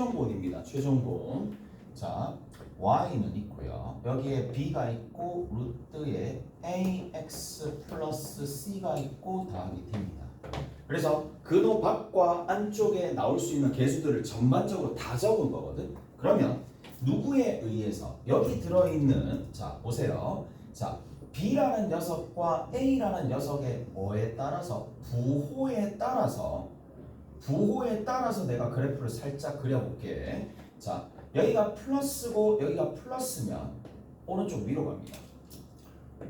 최종본입니다. 최종본. 자, y는 있고요. 여기에 b가 있고 루트에 ax 플러스 c가 있고 더하기 t입니다. 그래서 근호 밖과 안쪽에 나올 수 있는 개수들을 전반적으로 다 적은 거거든. 그러면 누구에 의해서 여기 들어있는 자 보세요. 자 B라는 녀석과 A라는 녀석의 뭐에 따라서 부호에 따라서 부호에 따라서 내가 그래프를 살짝 그려볼게. 자 여기가 플러스고 여기가 플러스면 오른쪽 위로 갑니다.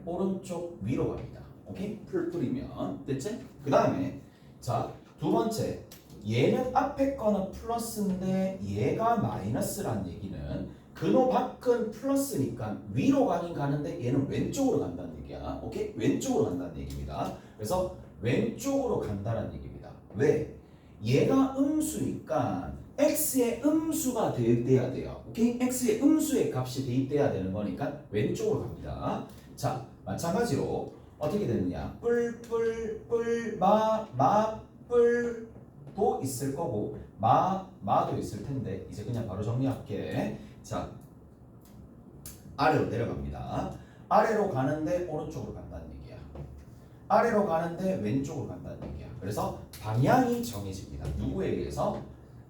오른쪽 위로 갑니다. 오케이? 풀 뿌리면 됐지? 그 다음에 자 두 번째 얘는 앞에 거는 플러스인데 얘가 마이너스란 얘기는 근호 밖은 플러스니까 위로 가긴 가는데 얘는 왼쪽으로 간다는 얘기야. 오케이? 왼쪽으로 간다는 얘기입니다. 그래서 왼쪽으로 간다는 얘기입니다. 왜? 얘가 음수니까 x의 음수가 대입돼야 돼요. 오케이? x의 음수의 값이 대입돼야 되는 거니까 왼쪽으로 갑니다. 자, 마찬가지로 어떻게 되느냐? 뿔뿔뿔 마 마뿔도 있을 거고 마 마도 있을 텐데 이제 그냥 바로 정리할게. 자, 아래로 내려갑니다. 아래로 가는데 오른쪽으로 간다는 얘기야. 아래로 가는데 왼쪽으로 간다는 얘기야. 그래서 방향이 정해집니다. 누구에 의해서?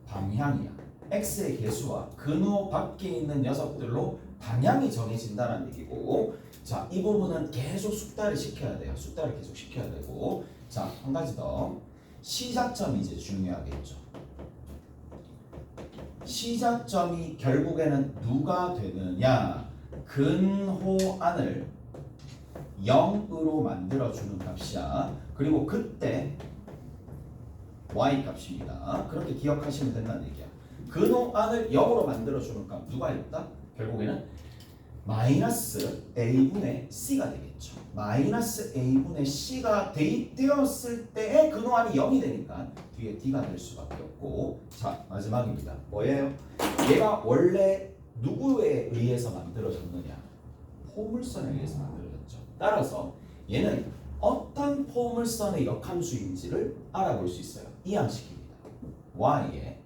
방향이야. x의 개수와 근호 밖에 있는 녀석들로 방향이 정해진다는 얘기고 자, 이 부분은 계속 숙달을 시켜야 돼요. 숙달을 계속 시켜야 되고 자, 한 가지 더 시작점이 이제 중요하겠죠. 시작점이 결국에는 누가 되느냐? 근호안을 0으로 만들어주는 값이야. 그리고 그때 y 값입니다. 그렇게 기억하시면 된다는 얘기야. 근호 안을 0으로 만들어주는 값 누가 있다? 결국에는 마이너스 a분의 c가 되겠죠. 마이너스 a분의 c가 대입되었을 때의 근호안이 0이 되니까 뒤에 d가 될 수밖에 없고 자 마지막입니다. 뭐예요? 얘가 원래 누구에 의해서 만들어졌느냐? 포물선에 의해서 만들어졌죠. 따라서 얘는 어떤 포물선의 역함수인지를 알아볼 수 있어요. 이 양식입니다. y에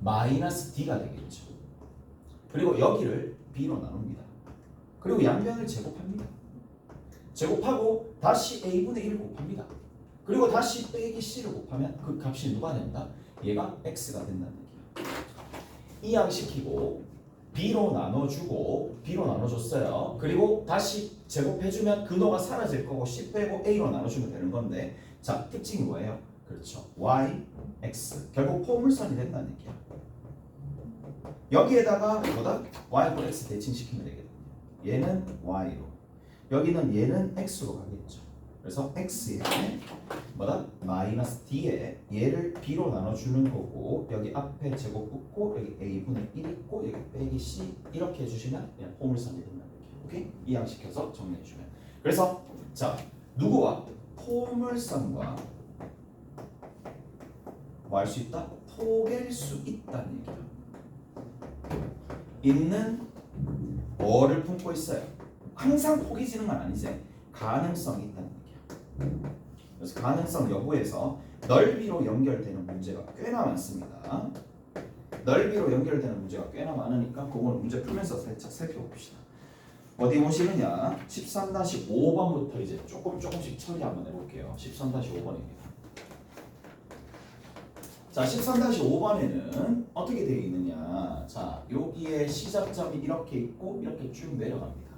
마이너스 d가 되겠죠. 그리고 여기를 b로 나눕니다. 그리고 양변을 제곱합니다. 제곱하고 다시 a분의 1을 곱합니다. 그리고 다시 빼기 c를 곱하면 그 값이 누가 된다? 얘가 x가 된다는 얘기야. 이 양식이고 b로 나눠주고 b로 나눠줬어요. 그리고 다시 제곱해주면 근호가 사라질 거고 c 빼고 a로 나눠주면 되는 건데 자 특징이 뭐예요? 그렇죠. y, x 결국 포물선이 된다는 얘기야. 여기에다가 뭐다? y하고 x 대칭시키면 되거든요. 얘는 y로 여기는 얘는 x로 가겠죠. 그래서 x에 뭐다? 마이너스 d에 얘를 b로 나눠주는 거고 여기 앞에 제곱 붙고 여기 a분의 1 있고 여기 빼기 c 이렇게 해주시면 그냥 포물선이 된다는 얘기예요. 오케이? 이 양식해서 정리해주면 그래서 자 누구와 포물선과 뭐 할 수 있다? 포갤 수 있다는 얘기야. 있는 뭐를 품고 있어요? 항상 포기지는 건 아니지. 가능성이 있다는 얘기야. 그래서 가능성 여부에서 넓이로 연결되는 문제가 꽤나 많습니다. 넓이로 연결되는 문제가 꽤나 많으니까 그거는 문제 풀면서 살짝 살펴봅시다. 어디 보시느냐? 13-5번부터 이제 조금 조금씩 처리 한번 해볼게요. 13-5번입니다. 자, 13-5번에는 어떻게 되어 있느냐? 자, 여기에 시작점이 이렇게 있고 이렇게 쭉 내려갑니다.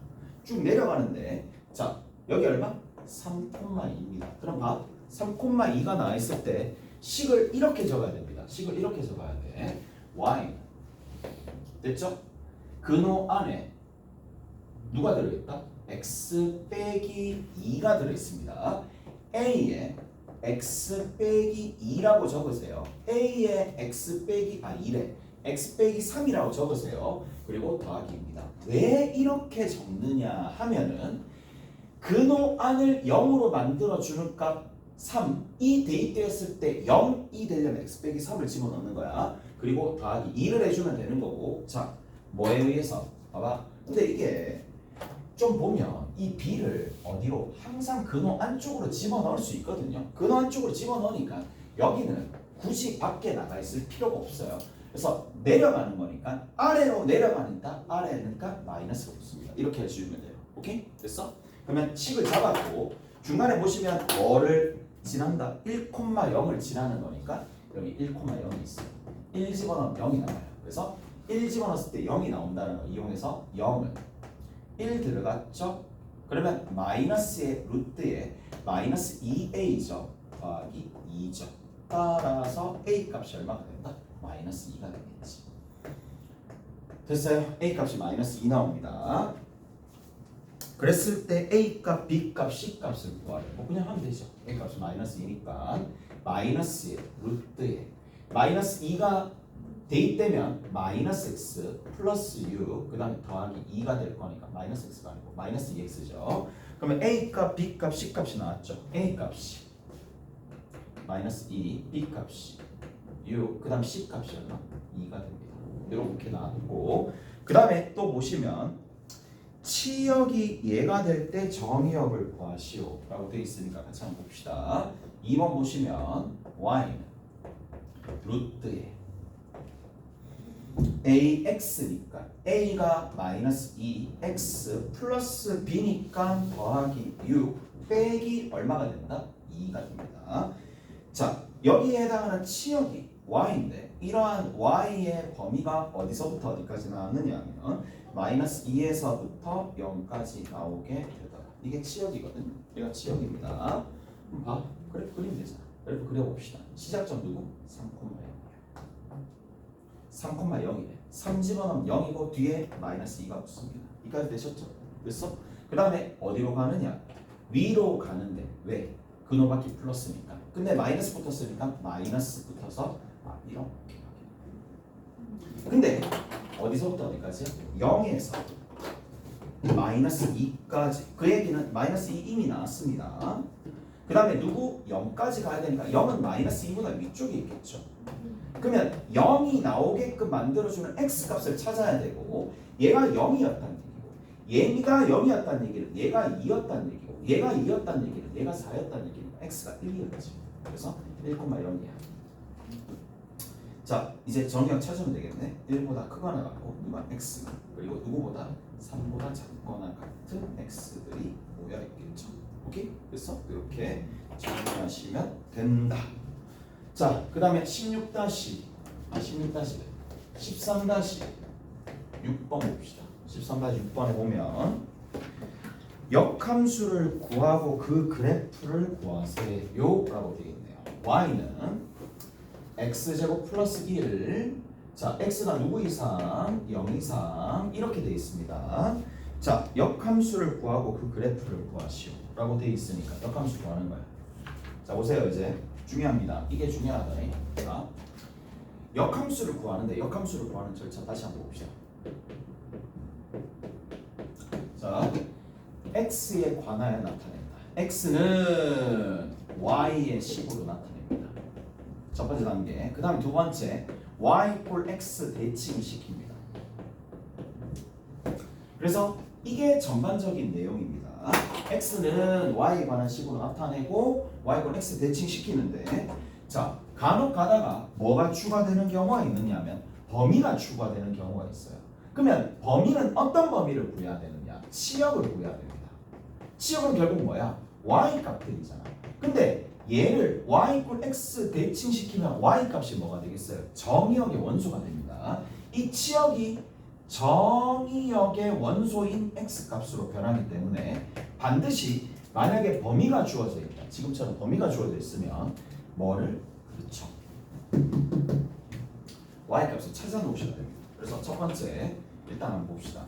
쭉 내려가는데 자, 여기 얼마? 3,2입니다. 그럼 봐. 3,2가 나와 있을 때 식을 이렇게 적어야 됩니다. 식을 이렇게 적어야 돼. y 됐죠? 근호 안에 누가 들어있다? x 빼기 2가 들어있습니다. a에 x 빼기 2라고 적으세요. a에 x 빼기 아 2래 x 빼기 3이라고 적으세요. 그리고 더하기입니다. 왜 이렇게 적느냐 하면은 근호 안을 0으로 만들어 주는 값 3 이 대입되었을 때 0이 되려면 x 빼기 3을 집어넣는 거야. 그리고 더하기 2를 해주면 되는 거고 자 뭐에 의해서 봐봐. 근데 이게 좀 보면 이 b를 어디로 항상 근호 안쪽으로 집어넣을 수 있거든요. 근호 안쪽으로 집어넣으니까 여기는 굳이 밖에 나가 있을 필요가 없어요. 그래서 내려가는 거니까 아래로 내려가니까 아래니까 마이너스가 붙습니다. 이렇게 해주면 돼요. 오케이? 됐어? 그러면 식을 잡았고 중간에 보시면 뭐를 지난다? 1,0을 지나는 거니까 여기 1,0이 있어요. 1 집어넣으면 0이 나와요. 그래서 1 집어넣었을 때 0이 나온다는 걸 이용해서 0을 1 들어갔죠? 그러면 마이너스의 루트에 마이너스 2a죠. 더하기 2죠. 따라서 a 값이 얼마가 된다? 마이너스 2가 되겠지. 됐어요? a 값이 마이너스 2 나옵니다. 그랬을 때 a 값, b 값, c 값을 구하래요. 뭐 그냥 하면 되죠. a 값이 마이너스 2니까 마이너스의 루트에 마이너스 2가 대입되면 마이너스 x 플러스 u 그 다음에 더하기 2가 될 거니까 마이너스 x가 아니고 마이너스 2x죠. 그러면 a 값, b 값, c 값이 나왔죠. a 값이 마이너스 2, b 값이 u 그 다음 c 값이 얼마? 2가 됩니다. 이렇게 나왔고 그 다음에 또 보시면 치역이 얘가 될 때 정의역을 구하시오 라고 되어 있으니까 같이 한번 봅시다 2번 보시면 y는 루트에 ax니까 a가 마이너스 2 x 플러스 b니까 더하기 6 빼기 얼마가 된다? 2가 됩니다 자 여기에 해당하는 치역이 y인데 이러한 y의 범위가 어디서부터 어디까지 나왔느냐 하면 마이너스 2에서부터 0까지 나오게 되더라. 이게 치역이거든. 얘가 치역입니다. 봐. 그래프 그리면 되잖아. 그래프 그려봅시다. 시작점 누구? 3,0이야. 3,0이네. 3 집어넣으면 0이고 뒤에 마이너스 2가 붙습니다. 이까지 되셨죠? 됐어? 그 다음에 어디로 가느냐? 위로 가는데 왜? 근호바퀴 플러스니까. 근데 마이너스 붙었으니까 마이너스 붙어서 아 이렇게. 근데 어디서부터 어디까지요? 0에서 마이너스 2까지 그 얘기는 마이너스 2 이미 나왔습니다 그 다음에 누구? 0까지 가야 되니까 0은 마이너스 2보다 위쪽에 있겠죠. 그러면 0이 나오게끔 만들어주는 x값을 찾아야 되고 얘가 0이었다는 얘기고 얘가 0이었다는 얘기는 얘가 2였다는 얘기고 얘가 2였다는 얘기는 얘가 4였다는 얘기니까 x가 1이었지. 그래서 1,0이야 자 이제 정의역 찾으면 되겠네. 1보다 크거나 같고 누가 x가 그리고 누구보다 3보다 작거나 같은 x들이 모여 있겠죠 오케이? 그래서 이렇게 정리하시면 된다. 자 그 다음에 16 다시. 아16 다시. 13 다시. 6번 봅시다. 13 다시 6번에 보면 역함수를 구하고 그 그래프를 구하세요. 라고 되어 있네요. y는 x제곱 플러스 1 자, x가 누구 이상? 0 이상. 이렇게 돼 있습니다. 자, 역함수를 구하고 그 그래프를 구하시오 라고 돼 있으니까 역함수 구하는 거야. 자, 보세요 이제 중요합니다. 이게 중요하다니. 자, 역함수를 구하는데 역함수를 구하는 절차 다시 한번 봅시다. 자, x에 관하여 나타낸다. x는 y의 식으로 나타냅니다. 첫 번째 단계. 그 다음에 두 번째 y equal x 대칭 시킵니다. 그래서 이게 전반적인 내용입니다. X는 y에 관한 식으로 나타내고 y equal x 대칭시키는데 자 간혹 가다가 뭐가 추가되는 경우가 있느냐면 범위가 추가되는 경우가 있어요. 그러면 범위는 어떤 범위를 구해야 되느냐? 치역을 구해야 됩니다. 치역은 결국 뭐야? y 값들이잖아. 근데 얘를 y equal x 대칭시키면 y 값이 뭐가 되겠어요? 정의역의 원소가 됩니다. 이 치역이 정의역의 원소인 x 값으로 변하기 때문에 반드시 만약에 범위가 주어져 있다. 지금처럼 범위가 주어져 있으면 뭐를 그렇죠. y 값을 찾아 놓으셔야 됩니다. 그래서 첫 번째 일단 한번 봅시다.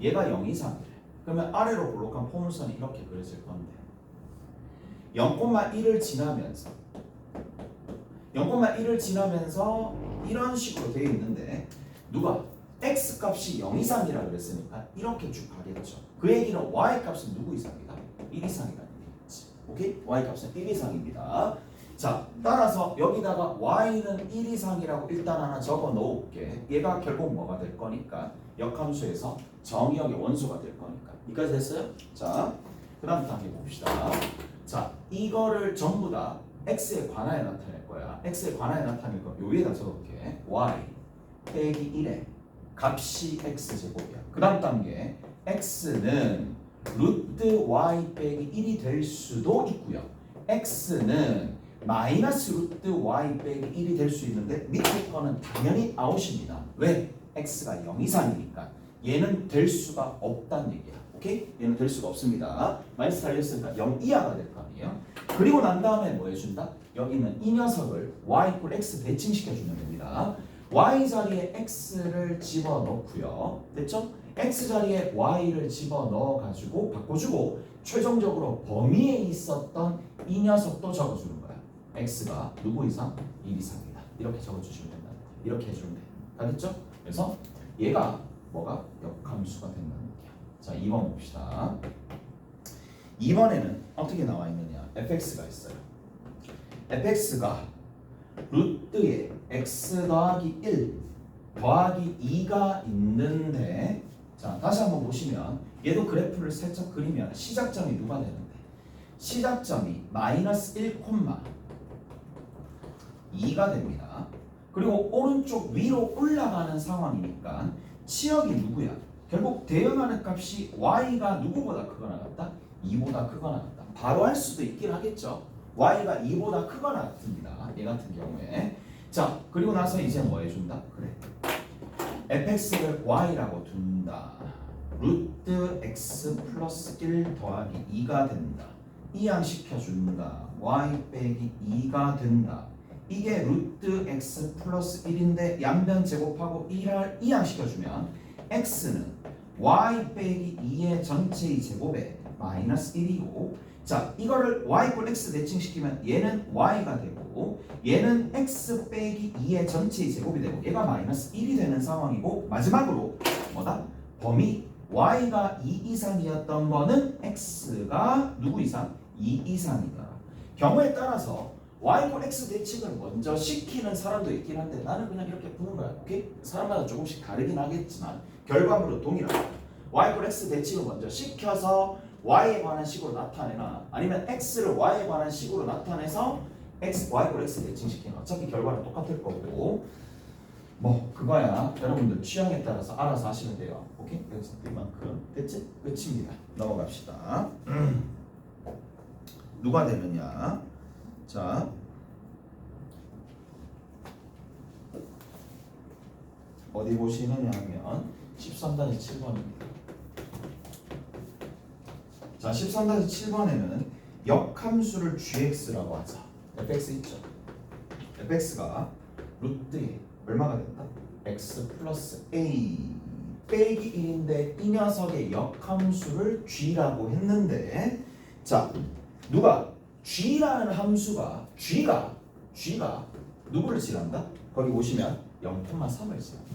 얘가 0 이상이래. 그러면 아래로 볼록한 포물선이 이렇게 그려질 건데 0,1을 지나면서 0,1을 지나면서 이런 식으로 되어 있는데 누가 x 값이 0 이상이라 그랬으니까 이렇게 쭉 가겠죠. 그 얘기는 y 값은 누구 이상이다? 1 이상이라는 얘기겠지. 오케이? y 값은 1 이상입니다. 자, 따라서 여기다가 y는 1 이상이라고 일단 하나 적어 놓을게. 얘가 결국 뭐가 될 거니까 역함수에서 정의역의 원소가 될 거니까. 이까지 됐어요? 자, 그 다음 단계 봅시다. 자, 이거를 전부 다 x에 관하여 나타낼 거야. x에 관하여 나타낼 거. 요 위에다 적을게. y 빼기 1의 값이 x제곱이야. 그 다음 단계 x는 루트 y 빼기 1이 될 수도 있고요. x는 마이너스 루트 y 빼기 1이 될 수 있는데 밑에 거는 당연히 아웃입니다. 왜? x가 0 이상이니까 얘는 될 수가 없다는 얘기야. 오케이? 얘는 될 수가 없습니다. 마이너스 달렸으니까 0 이하가 될 거 아니에요? 그리고 난 다음에 뭐 해준다? 여기는 이 녀석을 y 이퀄 x 대칭시켜주면 됩니다. Y 자리에 x를 집어넣고요. 됐죠? x 자리에 y를 집어넣어 가지고 바꿔주고 최종적으로 범위에 있었던 이 녀석도 적어주는 거야. x가 누구 이상? 1 이상이다. 이렇게 적어주시면 된다. 이렇게 해주면 돼. 알겠죠? 그래서 얘가 뭐가 역함수가 된다는 얘기야. 자, 2번 봅시다. 2번에는 어떻게 나와 있느냐? fx가 있어요. fx가 루트에 x 더하기 1 더하기 2가 있는데 자 다시 한번 보시면 얘도 그래프를 살짝 그리면 시작점이 누가 되는데 시작점이 마이너스 1 콤마 2가 됩니다. 그리고 오른쪽 위로 올라가는 상황이니까 치역이 누구야? 결국 대응하는 값이 y가 누구보다 크거나 같다? 2보다 크거나 같다. 바로 할 수도 있긴 하겠죠. Y가 2보다 크거나 같습니다. 얘 같은 경우에. 자, 그리고 나서 이제 뭐 해준다? 그래. fx를 y라고 둔다. 루트 x 플러스 1 더하기 2가 된다. 이항시켜준다. y 빼기 2가 된다. 이게 루트 x 플러스 1인데 양변 제곱하고 1을 이항시켜주면 x는 y 빼기 2의 전체의 제곱에 마이너스 1이고 자 이거를 y 꼴 x 대칭시키면 얘는 y가 되고 얘는 x 빼기 2의 전체의 제곱이 되고 얘가 마이너스 1이 되는 상황이고 마지막으로 뭐다? 범위 y가 2 이상이었던 거는 x가 누구 이상? 2 이상이다. 경우에 따라서 y 꼴 x 대칭을 먼저 시키는 사람도 있긴 한데 나는 그냥 이렇게 푸는 거야. 오케이? 사람마다 조금씩 다르긴 하겠지만 결과물은 동일하다. y 꼴 x 대칭을 먼저 시켜서 y에 관한 식으로 나타내나 아니면 x를 y에 관한 식으로 나타내서 x y 꼴 x 대칭시키나 어차피 결과는 똑같을 거고 뭐 그거야 여러분들 취향에 따라서 알아서 하시면 돼요. 오케이? 여기서 이만큼 됐지? 끝입니다. 넘어갑시다. 누가 되느냐? 자. 어디 보시느냐 하면 13단이 7번입니다. 자, 13단이 7번에는 역함수를 gx라고 하자. fx 있죠. fx가 루트에 얼마가 된다? x 플러스 a 빼기 1인데 이 녀석의 역함수를 g라고 했는데 자, 누가 g라는 함수가 g가 g가 누구를 지난다? 거기 보시면 0,3을 지난다.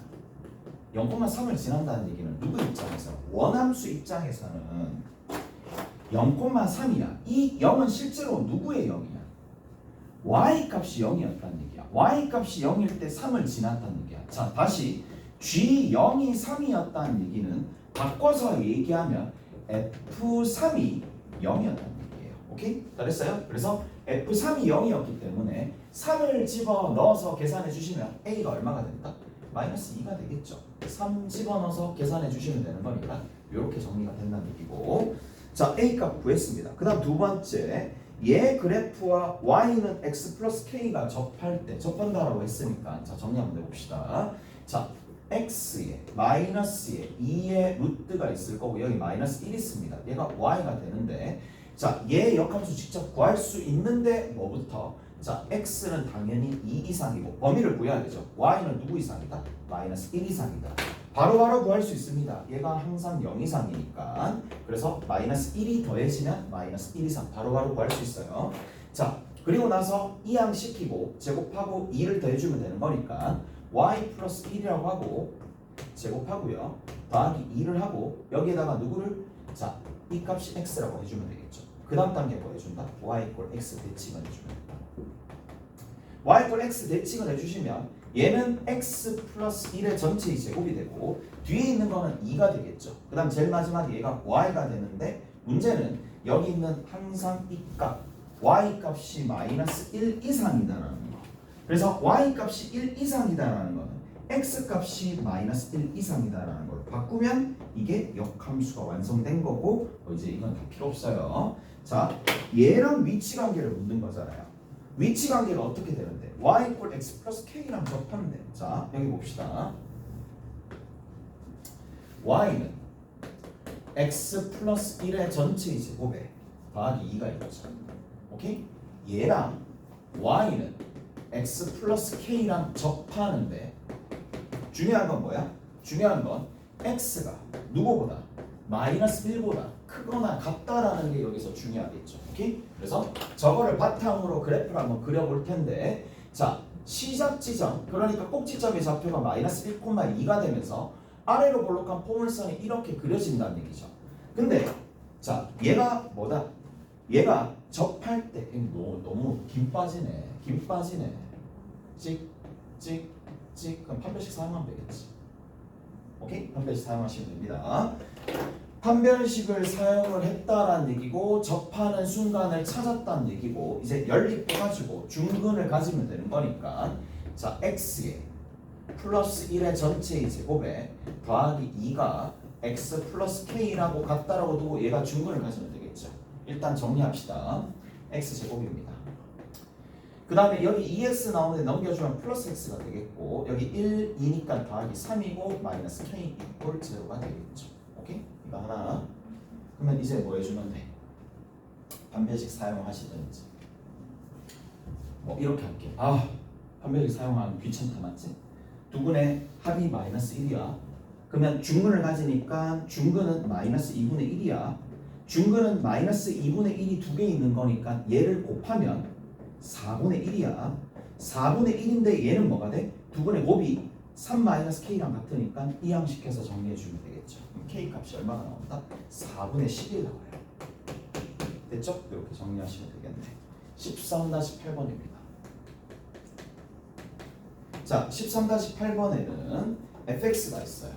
0,3을 지난다는 얘기는 누구 입장에서 원함수 입장에서는 0,3이야. 이 0은 실제로 누구의 0이야? y 값이 0이었다는 얘기야. y 값이 0일 때 3을 지났다는 얘기야. 자, 다시 g 0이 3이었다는 얘기는 바꿔서 얘기하면 f3이 0이었다는 얘기예요. 오케이? 잘했어요? 그래서 f3이 0이었기 때문에 3을 집어 넣어서 계산해 주시면 a가 얼마가 된다? 마이너스 2가 되겠죠. 3 집어넣어서 계산해 주시면 되는 거니까 이렇게 정리가 된다는 얘기고 자 a 값 구했습니다. 그 다음 두 번째 얘 그래프와 y는 x 플러스 k가 접할 때 접한다라고 했으니까 자 정리 한번 해봅시다. 자 x에 마이너스에 2의 루트가 있을 거고 여기 마이너스 1 있습니다. 얘가 y가 되는데 자 얘 역함수 직접 구할 수 있는데 뭐부터 자 x는 당연히 2 이상이고 범위를 구해야 되죠. y는 누구 이상이다? 마이너스 1 이상이다. 바로 바로 구할 수 있습니다. 얘가 항상 0 이상이니까 그래서 마이너스 1이 더해지면 마이너스 1 이상 바로바로 구할 수 있어요. 자 그리고 나서 이항시키고 제곱하고 2를 더해주면 되는 거니까 y 플러스 1이라고 하고 제곱하고요. 더하기 2를 하고 여기에다가 누구를 자 이 값이 x라고 해주면 되겠죠. 그 다음 단계 뭐 해준다? y 이퀄 x 대칭을 해주면 된다. y 이퀄 x 대칭을 해주시면 얘는 x 플러스 1의 전체의 제곱이 되고 뒤에 있는 거는 2가 되겠죠. 그 다음 제일 마지막에 얘가 y가 되는데 문제는 여기 있는 항상 이 값 y 값이 마이너스 1 이상이다라는 거. 그래서 y 값이 1 이상이다라는 거는 x 값이 마이너스 1 이상이다라는 걸 바꾸면 이게 역함수가 완성된 거고 어, 이제 이건 다 필요 없어요. 자, 얘랑 위치 관계를 묻는 거잖아요. 위치 관계가 어떻게 되는데? y equal x 플러스 k랑 접하면 돼. 자, 여기 봅시다. y는 x 플러스 1의 전체 제곱에 더하기 2가 있죠. 오케이? 얘랑 y는 x 플러스 k랑 접하는데 중요한 건 뭐야? 중요한 건 x가 누구보다 마이너스 1보다 크거나 같다라는 게 여기서 중요하겠죠. 오케이? 그래서 저거를 바탕으로 그래프를 한번 그려볼 텐데 자 시작 지점 그러니까 꼭지점의 좌표가 마이너스 1,2가 되면서 아래로 볼록한 포물선이 이렇게 그려진다는 얘기죠. 근데 자 얘가 뭐다? 얘가 접할 때 이거 너무, 너무 김 빠지네. 김 빠지네. 찍 찍 찍 그럼 판별식 사용하면 되겠지. 오케이? 판별식 사용하시면 됩니다. 판별식을 사용을 했다라는 얘기고 접하는 순간을 찾았다는 얘기고 이제 연립해 가지고 중근을 가지면 되는 거니까 자 x에 플러스 1의 전체의 제곱에 더하기 2가 x 플러스 k라고 같다라고 두고 얘가 중근을 가지면 되겠죠. 일단 정리합시다. x 제곱입니다. 그 다음에 여기 2x 나오는데 넘겨주면 플러스 x가 되겠고 여기 1, 2니까 더하기 3이고 마이너스 k 이꼴 제로가 되겠죠. 오케이? 이거 하나. 그러면 이제 뭐 해주면 돼? 판별식 사용하시든지 뭐 이렇게 할게. 아 판별식 사용하면 귀찮다 맞지? 두 분의 합이 마이너스 1이야. 그러면 중근을 가지니까 중근은 마이너스 2분의 1이야. 중근은 마이너스 2분의 1이 두 개 있는 거니까 얘를 곱하면 4분의 1이야. 4분의 1인데 얘는 뭐가 돼? 두 분의 곱이 3 마이너스 k랑 같으니까 이항식해서 정리해 주면 되겠죠. 그럼 k 값이 얼마가 나온다? 4분의 10이 나와요. 됐죠? 이렇게 정리하시면 되겠네. 13-8번입니다. 자, 13-8번에는 fx가 있어요.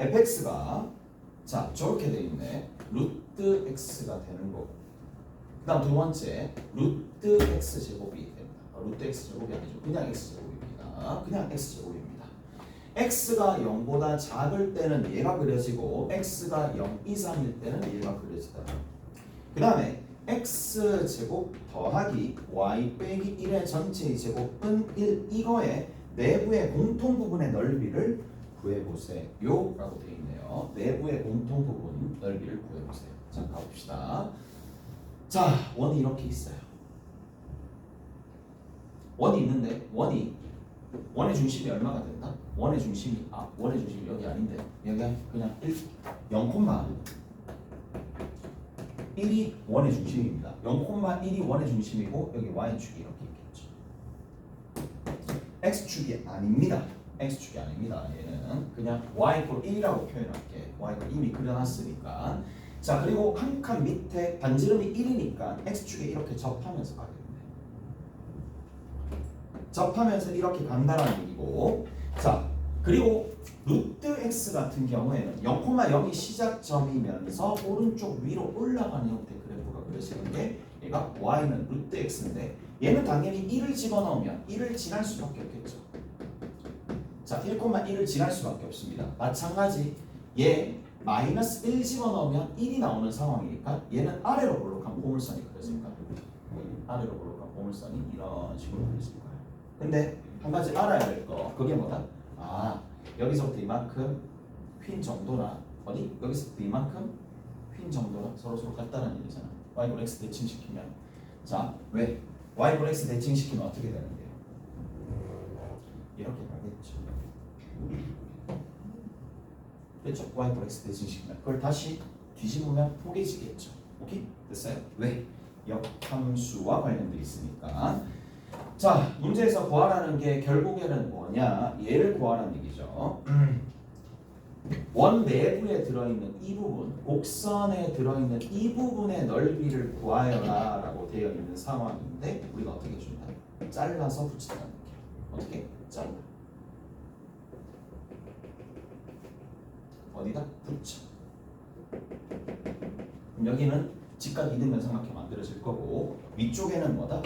fx가 자 저렇게 돼 있네. 루트 x가 되는 거고. 그다음 두 번째 루트 x 제곱이 됩니다. 아, 루트 x 제곱이 아니죠. 그냥 x 제곱입니다. 그냥 x 제곱입니다. x가 0보다 작을 때는 얘가 그려지고 x가 0 이상일 때는 얘가 그려지다. 그 다음에 x 제곱 더하기 y 빼기 1의 전체의 제곱은 1 이거의 내부의 공통 부분의 넓이를 구해보세요 라고 되어 있네요 내부의 공통 부분 넓이를 구해보세요 자 가봅시다 자 원이 이렇게 있어요 원이 있는데 원이 원의 중심이 얼마가 된다? 원의 중심이 아 원의 중심이 여기 아닌데 여기 그냥 1 0, 1이 원의 중심입니다. 0,1이 원의 중심이고 여기 y축이 이렇게 있겠죠. x축이 아닙니다. x축이 아닙니다. 얘는 그냥 y 1이라고 표현할게. y가 이미 그려놨으니까. 자 그리고 한 칸 밑에 반지름이 1이니까 x축에 이렇게 접하면서 가겠네. 접하면서 이렇게 간다라는 얘기고 자 그리고 루트 x 같은 경우에는 0,0이 시작점이면서 오른쪽 위로 올라가는 형태 그래프가 그려지는 게 얘가 y는 루트 x인데 얘는 당연히 1을 집어넣으면 1을 지날 수밖에 없겠죠. 자, 1,1을 지날 수밖에 없습니다. 마찬가지 얘 마이너스 1 집어넣으면 1이 나오는 상황이니까 얘는 아래로 볼록한 보물선이 그려질 거예요. 아래로 볼록한 보물선이 이런 식으로 그려질 거예요. 근데 한 가지 알아야 될 거 그게 뭐다? 아 여기서부터 이만큼 휜 정도나 어디? 여기서부터 이만큼 휜 정도나 서로 서로 같다는 얘기잖아. y x 대칭시키면 자 왜? y x 대칭시키면 어떻게 되는데요? 이렇게 가겠죠. 그렇죠? y x 대칭시키면 그걸 다시 뒤집으면 포개지겠죠. 오케이? 됐어요? 왜? 역함수와 관련돼 있으니까. 자, 문제에서 구하라는 게 결국에는 뭐냐? 얘를 구하라는 얘기죠. 원 내부에 들어있는 이 부분, 곡선에 들어있는 이 부분의 넓이를 구하여라 라고 되어 있는 상황인데 우리가 어떻게 준다? 잘라서 붙인다는 게 어떻게? 잘라. 어디다? 붙여. 그럼 여기는 직각 이등변 삼각형 만들어질 거고 위쪽에는 뭐다?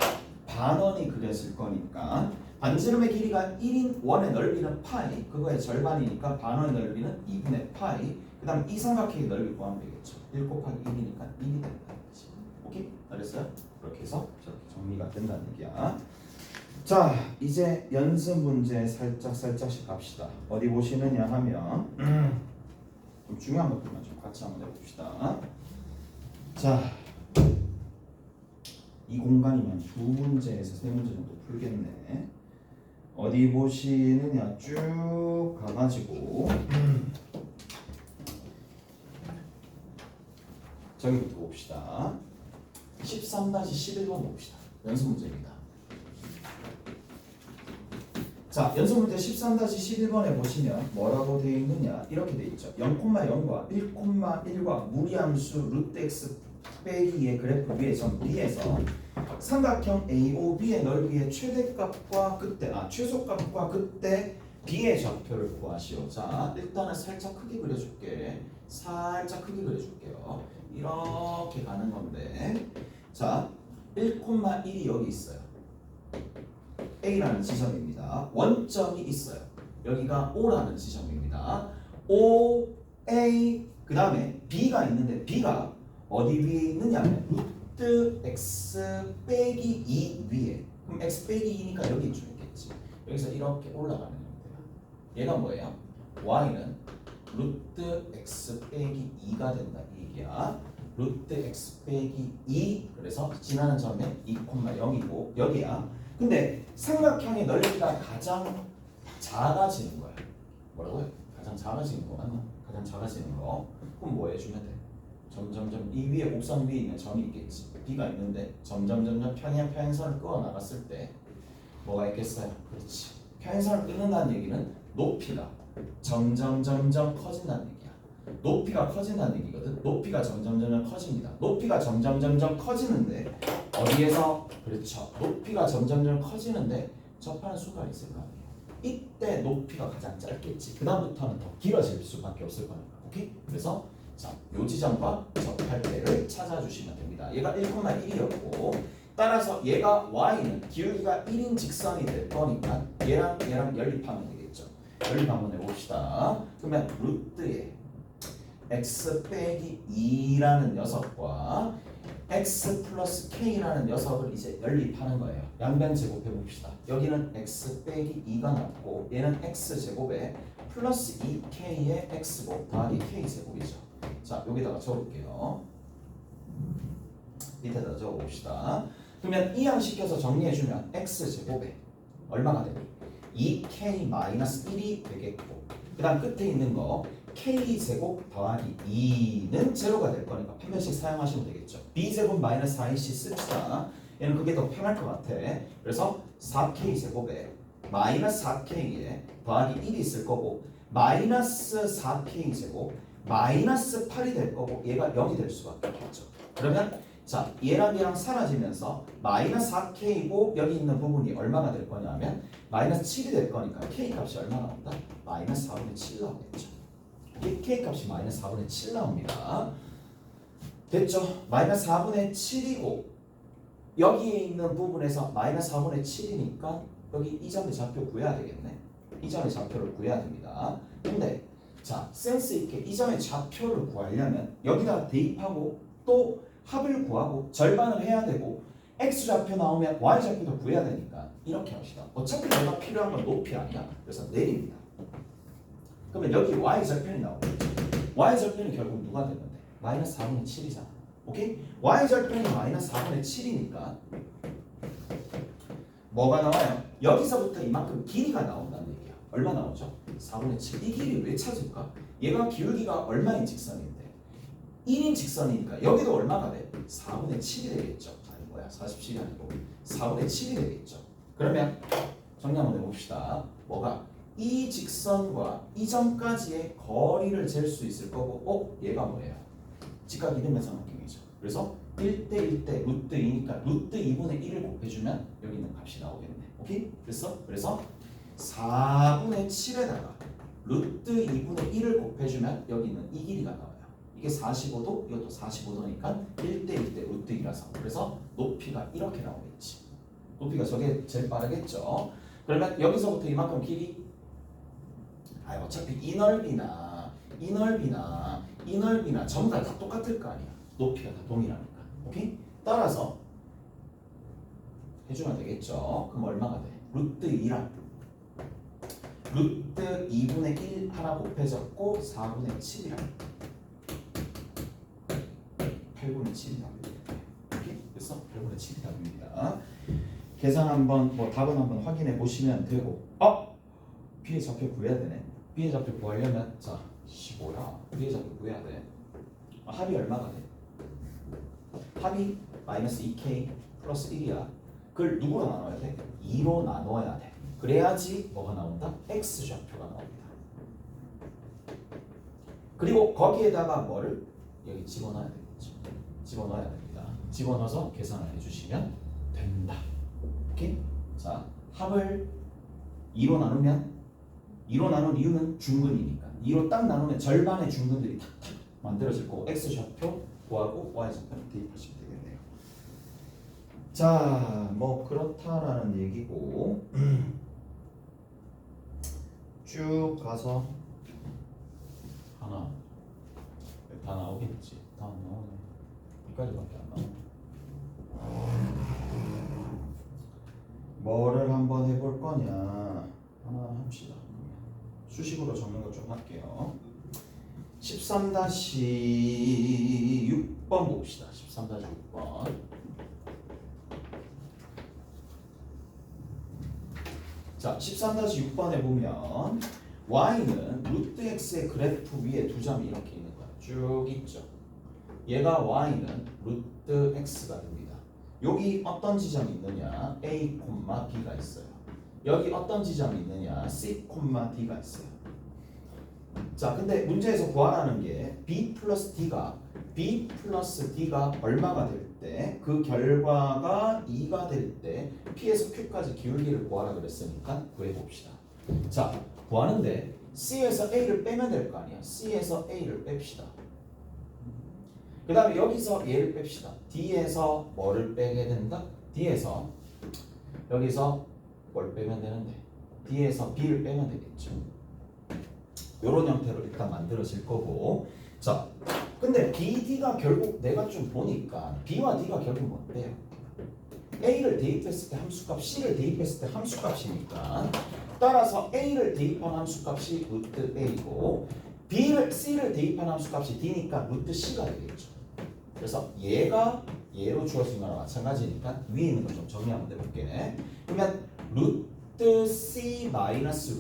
반원이 그려질 거니까 반지름의 길이가 1인 원의 넓이는 파이 그거의 절반이니까 반원의 넓이는 2분의 파이 그 다음 이 삼각형의 넓이 구하면 되겠죠 1 곱하기 1이니까 1이 된다는 거지 오케이? 알겠어요? 그렇게 해서 저렇게 정리가 된다는 얘기야 자 이제 연습 문제 살짝 살짝씩 갑시다 어디 보시느냐 하면 좀 중요한 것들만 좀 같이 한번 해봅시다 자 이 공간이면 두 문제에서 세 문제 정도 풀겠네. 어디 보시느냐 쭉 가가지고 저기부터 봅시다. 13-11번 봅시다. 연습 문제입니다. 자, 연습 문제 13-11번에 보시면 뭐라고 되어 있느냐 이렇게 되어 있죠. 0,0과 1,1과 무리함수 루트 x 빼기 2의 그래프 점 B에서 삼각형 AOB의 넓이의 최대값과 그때 아 최소값과 그때 B의 좌표를 구하시오. 자 일단은 살짝 크게 그려줄게. 살짝 크게 그려줄게요. 이렇게 가는 건데 자 1,1이 여기 있어요. A라는 지점입니다. 원점이 있어요. 여기가 O라는 지점입니다. O, A, 그 다음에 B가 있는데 B가 어디 위에 있느냐면 루트 x 빼기 2 위에 그럼 x 빼기 2니까 여기 좀 있겠지 여기서 이렇게 올라가는 형태야 얘가 뭐예요? y는 루트 x 빼기 2가 된다 이 얘기야 루트 x 빼기 2 그래서 지나는 점에 2,0이고 여기야 근데 삼각형의 넓이가 가장 작아지는 거야 뭐라고요? 가장 작아지는 거 맞나? 가장 작아지는 거 그럼 뭐 해주면 돼? 점점점 이 위에 옥상 위에 있는 점이 있겠지 B가 있는데 점점점점 평행 평행선을 끄어 나갔을 때 뭐가 있겠어요? 그렇지 평행선을 끊는다는 얘기는 높이가 점점점점 커진다는 얘기야 높이가 커진다는 얘기거든 높이가 점점점점 커집니다 높이가 점점점점 커지는데 어디에서 그렇죠 높이가 점점점 커지는데 접하는 수가 있을 거 아니에요 이때 높이가 가장 짧겠지 그 다음부터는 더 길어질 수밖에 없을 거니까 오케이? 그래서 자, 요 지점과 접할 때를 찾아주시면 됩니다. 얘가 1,1이었고 따라서 얘가 y는 기울기가 1인 직선이 될 거니까 얘랑 얘랑 연립하면 되겠죠. 연립 한번 해봅시다. 그러면 루트에 x 빼기 2라는 녀석과 x 플러스 k라는 녀석을 이제 연립하는 거예요. 양변 제곱해 봅시다. 여기는 x 빼기 2가 남고 얘는 x 제곱에 플러스 2k의 x곱 더하기 k 제곱이죠. 자, 여기다가 적을게요. 밑에다 적어봅시다. 그러면 이항 시켜서 정리해주면 x제곱에 얼마가 되니? 2k-1이 되겠고 그 다음 끝에 있는 거 k제곱 더하기 2는 제로가 될 거니까 편변식 사용하시면 되겠죠. b제곱 마이너스 4ac 씁시다. 얘는 그게 더 편할 것 같아. 그래서 4k제곱에 마이너스 4k에 더하기 1이 있을 거고 마이너스 4k제곱 마이너스 8이 될 거고 얘가 0이 될 수밖에 없겠죠. 그러면 자 얘랑 얘랑 사라지면서 마이너스 4k이고 여기 있는 부분이 얼마가 될 거냐면 마이너스 7이 될 거니까 k 값이 얼마 나온다? 마이너스 4분의 7 나오겠죠. 이 k 값이 마이너스 4분의 7 나옵니다. 됐죠? 마이너스 4분의 7이고 여기에 있는 부분에서 마이너스 4분의 7이니까 여기 이 점의 좌표 구해야 되겠네. 이 점의 좌표를 구해야 됩니다. 근데 자, 센스 있게 이 점의 좌표를 구하려면 여기다 대입하고 또 합을 구하고 절반을 해야 되고 x 좌표 나오면 y 좌표도 구해야 되니까 이렇게 합시다. 어차피 내가 필요한 건 높이 아니야. 그래서 내립니다. 그러면 여기 y 좌표는 나오겠죠. y 좌표는 결국 누가 되는데? 마이너스 4분의 7이잖아. 오케이? y 절편이 마이너스 4분의 7이니까 뭐가 나와요? 여기서부터 이만큼 길이가 나온다는 얘기야. 얼마 나오죠? 4분의 7. 이 길이 왜 찾을까? 얘가 기울기가 얼마인 직선인데? 1인 직선이니까 여기도 얼마가 돼? 4분의 7이 되겠죠. 아니 뭐야 47이 아니고 4분의 7이 되겠죠. 그러면 정리 한번 해봅시다. 뭐가? 이 직선과 이 점까지의 거리를 잴 수 있을 거고 어? 얘가 뭐예요? 직각 이등변 삼각형이죠. 그래서 1대 1대 루트 2니까 루트 2분의 1을 곱해주면 여기 있는 값이 나오겠네. 오케이? 됐어? 그래서 4분의 7에다가 루트 2분의 1을 곱해주면 여기 있는 이 길이가 나와요. 이게 45도, 이것도 45도니까 1대 1대 루트 2라서 그래서 높이가 이렇게 나오겠지. 높이가 저게 제일 빠르겠죠. 그러면 여기서부터 이만큼 길이 아 어차피 이 넓이나 이 넓이나 이 넓이나 전부 다, 다 똑같을 거 아니야. 높이가 다 동일하니까. 오케이? 따라서 해주면 되겠죠. 그럼 얼마가 돼? 루트 2랑 루트 2분의 1 하나 곱해졌고 4분의 7이랑 8분의 7이 답입니다. 그래서 8분의 7이 답입니다. 계산 한번 뭐 답은 한번 확인해 보시면 되고 어? B의 좌표 구해야 되네. B의 좌표 구하려면 자 15야. B의 좌표 구해야 돼. 아, 합이 얼마가 돼? 합이 마이너스 2K 플러스 1이야. 그걸 누구로 나눠야 돼? 2로 나눠야 돼. 그래야지 뭐가 나온다? X 좌표가 나옵니다. 그리고 거기에다가 뭐를 여기 집어넣어야 되겠죠. 집어넣어야 됩니다. 집어넣어서 계산을 해주시면 된다. 오케이? 자, 합을 2로 나누면 2로 나눈 이유는 중근이니까 2로 딱 나누면 절반의 중근들이 탁탁 만들어질 거고 x 좌표 구하고 y 좌표를 대입하시면 되겠네요. 자, 뭐 그렇다라는 얘기고 쭉 가서 하나 다 나오겠지. 다 나오네. 여기까지밖에 안 나오네. 뭐를 한번 해볼 거냐 하나 합시다 수식으로 적는 것 좀 할게요. 13-6번 봅시다. 13-6번. 자 13-6번에 보면 y는 루트 x의 그래프 위에 두 점이 이렇게 있는 거야. 쭉 있죠? 얘가 y는 루트 x가 됩니다. 여기 어떤 지점이 있느냐? A, B가 있어요. 여기 어떤 지점이 있느냐? C, D가 있어요. 자, 근데 문제에서 구하라는 게 B 플러스 D가 B 플러스 D가 얼마가 될 때 그 결과가 2가 될 때 P에서 Q까지 기울기를 구하라 그랬으니까 구해봅시다. 자, 구하는데 C에서 A를 빼면 될 거 아니야. C에서 A를 뺍시다. 그 다음에 여기서 얘를 뺍시다. D에서 뭐를 빼게 된다? D에서 여기서 뭘 빼면 되는데 D에서 B를 빼면 되겠죠. 이런 형태로 일단 만들어질 거고 자 근데 BD가 결국 내가 좀 보니까 B와 D가 결국 뭔데요? A를 대입했을 때 함수값, C를 대입했을 때 함수값이니까 따라서 A를 대입한 함수값이 루트 A고 B를 C를 대입한 함수값이 D니까 루트 C가 되겠죠. 그래서 얘가 얘로 주어진 거랑 마찬가지니까 위에 있는 거 좀 정리 한번 해볼게. 그러면 루트 C 마이너스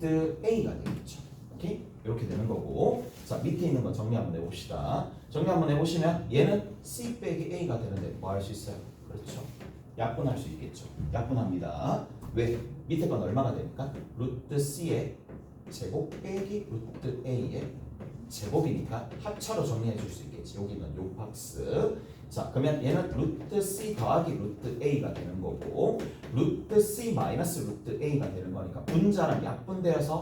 루트 A가 되겠죠. 오케이? 이렇게 되는 거고 자 밑에 있는 거 정리 한번 해봅시다. 정리 한번 해보시면 얘는 C 빼기 A가 되는데 뭐 할 수 있어요? 그렇죠. 약분할 수 있겠죠. 약분합니다. 왜? 밑에 건 얼마가 되니까? 루트 C의 제곱 빼기 루트 A의 제곱이니까 합차로 정리해 줄 수 있겠지. 여기는 요 박스. 자, 그러면 얘는 루트 C 더하기 루트 A가 되는 거고 루트 C 마이너스 루트 A가 되는 거니까 분자랑 약분되어서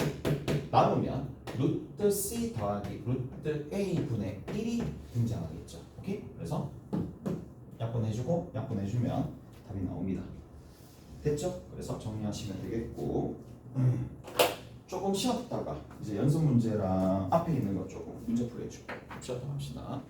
나누면 루트 C 더하기 루트 A 분의 1이 등장하겠죠. 오케이? 그래서 약분해주고 약분해주면 답이 나옵니다. 됐죠? 그래서 정리하시면 되겠고 음. 조금 쉬었다가 이제 연습 문제랑 앞에 있는 거 조금 문제 풀어줄게요. 쉬었다 합시다.